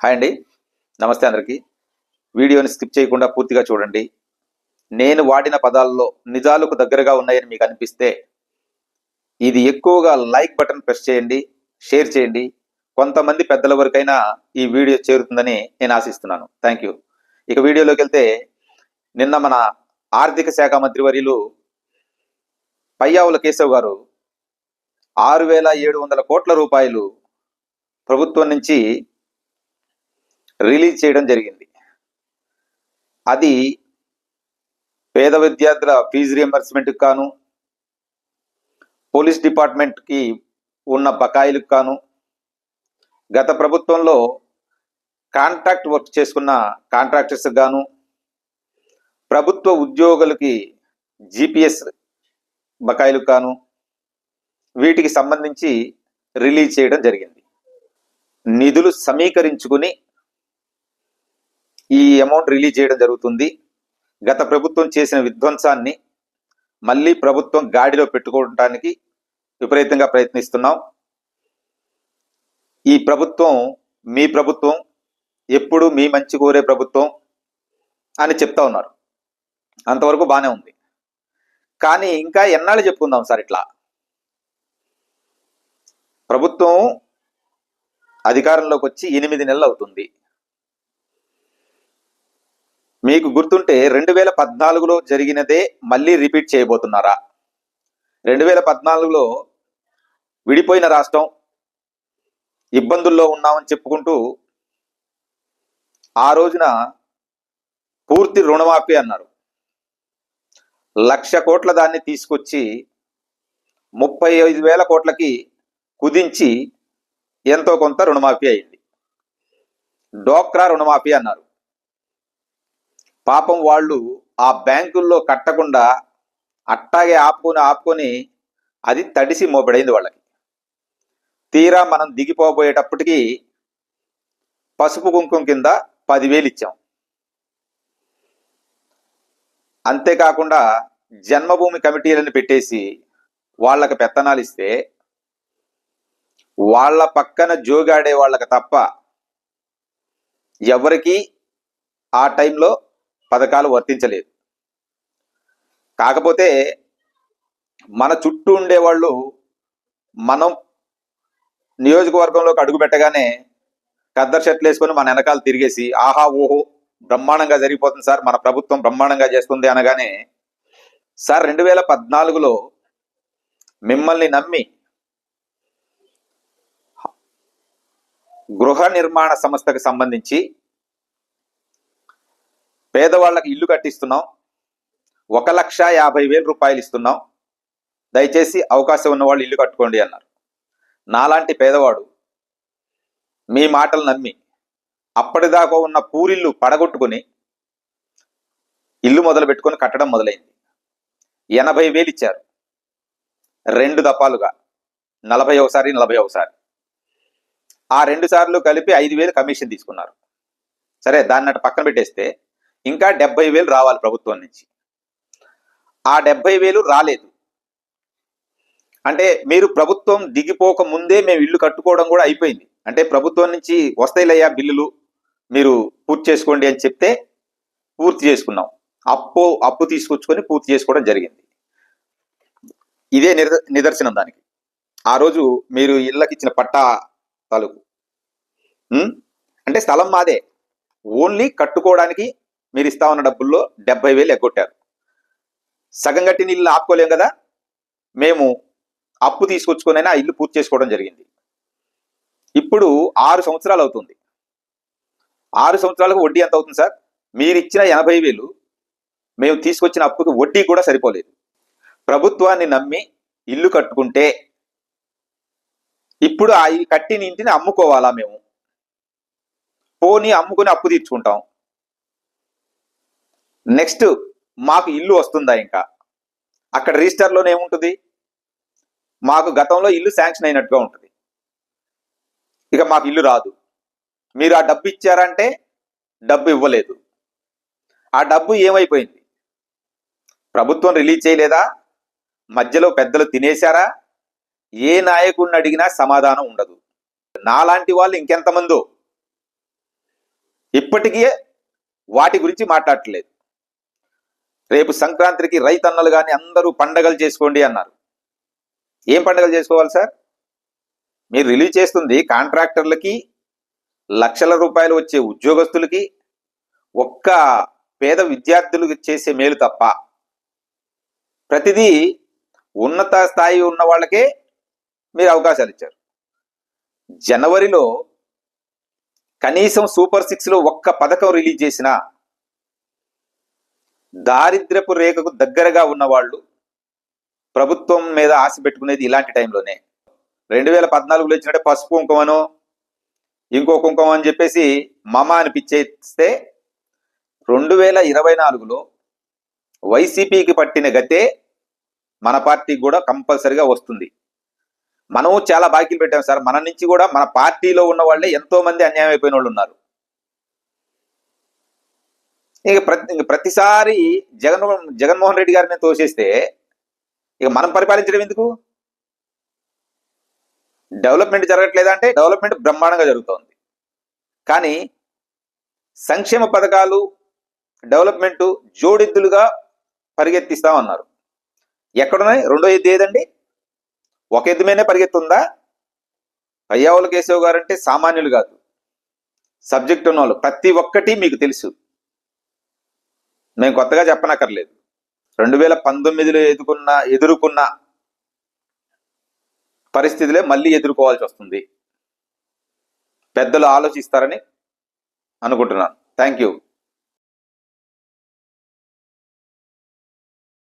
Hi అండి. నమస్తే అందరికీ. వీడియోని స్కిప్ చేయకుండా పూర్తిగా చూడండి. నేను వాడిన పదాల్లో నిజాలకు దగ్గరగా ఉన్నాయని మీకు అనిపిస్తే ఇది ఎక్కువగా లైక్ బటన్ ప్రెస్ చేయండి షేర్ చేయండి. కొంతమంది పెద్దల వరకైనా ఈ వీడియో చేరుతుందని నేను ఆశిస్తున్నాను. Thank you. ఇక వీడియోలోకి వెళ్తే నిన్న మన ఆర్థిక శాఖ మంత్రి వర్యులు పయ్యావుల కేశవ్ గారు ఆరు వేల ఏడు వందల కోట్ల రూపాయలు ప్రభుత్వం నుంచి రిలీజ్ చేయడం జరిగింది. అది పేద విద్యార్థుల ఫీజు రియంబర్స్మెంట్కి కాను పోలీస్ డిపార్ట్మెంట్కి ఉన్న బకాయిలకు కాను గత ప్రభుత్వంలో కాంట్రాక్ట్ వర్క్ చేసుకున్న కాంట్రాక్టర్స్ గాను ప్రభుత్వ ఉద్యోగులకి జిపిఎస్ బకాయిలకు కాను వీటికి సంబంధించి రిలీజ్ చేయడం జరిగింది. నిధులు సమీకరించుకుని ఈ అమౌంట్ రిలీజ్ చేయడం జరుగుతుంది. గత ప్రభుత్వం చేసిన విధ్వంసాన్ని మళ్ళీ ప్రభుత్వం గాడిలో పెట్టుకోవడానికి విపరీతంగా ప్రయత్నిస్తున్నాం. ఈ ప్రభుత్వం మీ ప్రభుత్వం ఎప్పుడు మీ మంచి కోరే ప్రభుత్వం అని చెప్తా ఉన్నారు. అంతవరకు బాగానే ఉంది. కానీ ఇంకా ఎన్నాళ్ళు చెప్పుకుందాం సార్ ఇట్లా? ప్రభుత్వం అధికారంలోకి వచ్చి ఎనిమిది నెలలు అవుతుంది. మీకు గుర్తుంటే రెండు వేల పద్నాలుగులో జరిగినదే మళ్ళీ రిపీట్ చేయబోతున్నారా? రెండు వేల పద్నాలుగులో విడిపోయిన రాష్ట్రం ఇబ్బందుల్లో ఉన్నామని చెప్పుకుంటూ ఆ రోజున పూర్తి రుణమాఫీ అన్నారు. లక్ష కోట్ల దాన్ని తీసుకొచ్చి ముప్పై ఐదు వేల కోట్లకి కుదించి ఎంతో కొంత రుణమాఫీ అయింది. డోక్రా రుణమాఫీ అన్నారు. పాపం వాళ్ళు ఆ బ్యాంకుల్లో కట్టకుండా అట్టాగే ఆపుకొని ఆపుకొని అది తడిసి మోపెడైంది వాళ్ళకి. తీరా మనం దిగిపోబోయేటప్పటికి పసుపు కుంకుమ కింద పదివేలు ఇచ్చాం. అంతేకాకుండా జన్మభూమి కమిటీలను పెట్టేసి వాళ్ళకి పెత్తనాలు ఇస్తే వాళ్ళ పక్కన జోగాడే వాళ్ళకి తప్ప ఎవరికి ఆ టైంలో పథకాలు వర్తించలేదు. కాకపోతే మన చుట్టూ ఉండేవాళ్ళు మనం నియోజకవర్గంలోకి అడుగు పెట్టగానే కద్దరు షర్ట్లు వేసుకొని మన వెనకాల తిరిగేసి ఆహా ఓహో బ్రహ్మాండంగా జరిగిపోతుంది సార్ మన ప్రభుత్వం బ్రహ్మాండంగా చేస్తుంది అనగానే సార్ రెండు వేల పద్నాలుగులో మిమ్మల్ని నమ్మి గృహ నిర్మాణ సంస్థకు సంబంధించి పేదవాళ్ళకి ఇల్లు కట్టిస్తున్నాం. ఒక లక్ష యాభై వేల రూపాయలు ఇస్తున్నాం. దయచేసి అవకాశం ఉన్న వాళ్ళు ఇల్లు కట్టుకోండి అన్నారు. నాలాంటి పేదవాడు మీ మాటలు నమ్మి అప్పటిదాకా ఉన్న పూరిల్లు పడగొట్టుకుని ఇల్లు మొదలు పెట్టుకొని కట్టడం మొదలైంది. ఎనభై వేలు ఇచ్చారు. రెండు దఫాలుగా. నలభై ఒకసారి నలభై ఒకసారి. ఆ రెండు సార్లు కలిపి ఐదు వేలు కమిషన్ తీసుకున్నారు. సరే దాన్ని అటు పక్కన పెట్టేస్తే ఇంకా డెబ్బై వేలు రావాలి ప్రభుత్వం నుంచి. ఆ డెబ్బై వేలు రాలేదు. అంటే మీరు ప్రభుత్వం దిగిపోక ముందే మేము ఇల్లు కట్టుకోవడం కూడా అయిపోయింది. అంటే ప్రభుత్వం నుంచి వస్తాయిలయ్యా బిల్లులు మీరు పూర్తి చేసుకోండి అని చెప్తే పూర్తి చేసుకున్నాం. అప్పు అప్పు తీసుకొచ్చుకొని పూర్తి చేసుకోవడం జరిగింది. ఇదే నిదర్శనం దానికి. ఆ రోజు మీరు ఇళ్ళకి ఇచ్చిన పట్టా తాలూకు. అంటే స్థలం మాదే. ఓన్లీ కట్టుకోవడానికి మీరు ఇస్తా ఉన్న డబ్బుల్లో డెబ్బై వేలు ఎగ్గొట్టారు. సగం కట్టిన ఇల్లు ఆపుకోలేం కదా? మేము అప్పు తీసుకొచ్చుకొనైనా ఆ ఇల్లు పూర్తి చేసుకోవడం జరిగింది. ఇప్పుడు ఆరు సంవత్సరాలు అవుతుంది. ఆరు సంవత్సరాలకు వడ్డీ ఎంత అవుతుంది సార్? మీరు ఇచ్చిన ఎనభై వేలు మేము తీసుకొచ్చిన అప్పుకి వడ్డీ కూడా సరిపోలేదు. ప్రభుత్వాన్ని నమ్మి ఇల్లు కట్టుకుంటే ఇప్పుడు ఆ కట్టిన ఇంటిని అమ్ముకోవాలా మేము? పోనీ అమ్ముకుని అప్పు తీర్చుకుంటాం. నెక్స్ట్ మాకు ఇల్లు వస్తుందా ఇంకా? అక్కడ రిజిస్టర్లోనే ఏముంటుంది? మాకు గతంలో ఇల్లు శాంక్షన్ అయినట్టుగా ఉంటుంది. ఇక మాకు ఇల్లు రాదు. మీరు ఆ డబ్బు ఇచ్చారంటే డబ్బు ఇవ్వలేదు. ఆ డబ్బు ఏమైపోయింది? ప్రభుత్వం రిలీజ్ చేయలేదా? మధ్యలో పెద్దలు తినేశారా? ఏ నాయకుడిని అడిగినా సమాధానం ఉండదు. నాలాంటి వాళ్ళు ఇంకెంతమందో. ఇప్పటికీ వాటి గురించి మాట్లాడట్లేదు. రేపు సంక్రాంతికి రైతన్నలు కానీ అందరూ పండగలు చేసుకోండి అన్నారు. ఏం పండగలు చేసుకోవాలి సార్? మీరు రిలీజ్ చేస్తుంది కాంట్రాక్టర్లకి లక్షల రూపాయలు వచ్చే ఉద్యోగస్తులకి ఒక్క పేద విద్యార్థులకు చేసే మేలు తప్ప. ప్రతిదీ ఉన్నత స్థాయి ఉన్న వాళ్ళకే మీరు అవకాశాలు ఇచ్చారు. జనవరిలో కనీసం సూపర్ సిక్స్లో ఒక్క పథకం రిలీజ్ చేసిన దారిద్రపు రేఖకు దగ్గరగా ఉన్న వాళ్ళు ప్రభుత్వం మీద ఆశ పెట్టుకునేది ఇలాంటి టైంలోనే. రెండు వేల పద్నాలుగులో ఇచ్చినట్టే పసుపు కుంకుమను ఇంకో కుంకుమ అని చెప్పేసి మమ అనిపించేస్తే రెండు వేల ఇరవై నాలుగులో వైసీపీకి పట్టిన గతే మన పార్టీకి కూడా కంపల్సరిగా వస్తుంది. మనము చాలా బాకీలు పెట్టాం సార్. మన నుంచి కూడా మన పార్టీలో ఉన్న వాళ్ళే ఎంతో మంది అన్యాయం అయిపోయిన వాళ్ళు ఉన్నారు. ఇక ప్రతి ప్రతిసారి జగన్ జగన్మోహన్ రెడ్డి గారిని తోసేస్తే ఇక మనం పరిపాలించడం ఎందుకు? డెవలప్మెంట్ జరగట్లేదా అంటే డెవలప్మెంట్ బ్రహ్మాండంగా జరుగుతోంది. కానీ సంక్షేమ పథకాలు డెవలప్మెంట్ జోడెద్దులుగా పరిగెత్తిస్తామన్నారు ఎక్కడున్నాయి? రెండో ఎద్దు ఏదండి? ఒక ఎద్దు మీదనే పరిగెత్తుందా? పయ్యావుల కేశవ్ గారు అంటే సామాన్యులు కాదు. సబ్జెక్ట్ ఉన్న వాళ్ళు ప్రతి ఒక్కటి మీకు తెలుసు. మేము కొత్తగా చెప్పనక్కర్లేదు. రెండు వేల పంతొమ్మిదిలో ఎదుర్కొన్న ఎదుర్కొన్న పరిస్థితులే మళ్ళీ ఎదుర్కోవాల్సి వస్తుంది. పెద్దలు ఆలోచిస్తారని అనుకుంటున్నాను. Thank you